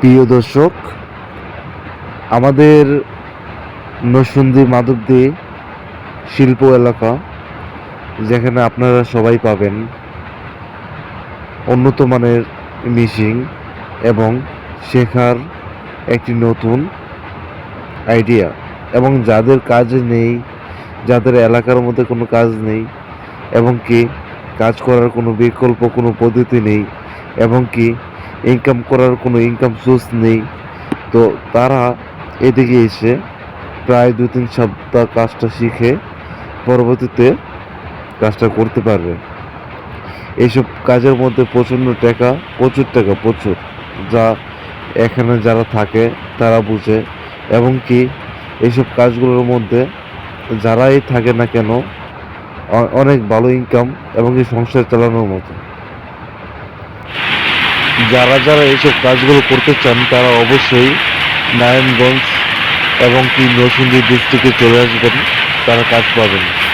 প্রিয় দর্শক, আমাদের নরসিংদী মাধবদী শিল্প এলাকা, যেখানে আপনারা সবাই পাবেন উন্নত মানের মিশিং এবং শেখার একটি নতুন আইডিয়া এবং যাদের কাজ নেই, যাদের এলাকার মধ্যে কোনো কাজ নেই, এবং কি কাজ করার কোনো বিকল্প, কোনো পদ্ধতি নেই, এবং কি ইনকাম করার কোনো ইনকাম সোর্স নেই। তো তারা এদিকে এসে প্রায় দু তিন সপ্তাহ কাজটা শিখে পরবর্তীতে কাজটা করতে পারবে। এইসব কাজের মধ্যে প্রচণ্ড টাকা, প্রচুর টাকা, প্রচুর। যা এখানে যারা থাকে তারা বুঝে। এবং কি এইসব কাজগুলোর মধ্যে যারাই থাকে না কেন অনেক ভালো ইনকাম এবং কি সংসার চালানোর মতো। যারা যারা এইসব কাজগুলো করতে চান, তারা অবশ্যই নারায়ণগঞ্জ এবং কি নরসিংদী ডিস্ট্রিক্টে চলে আসবেন, তারা কাজ পাবেন।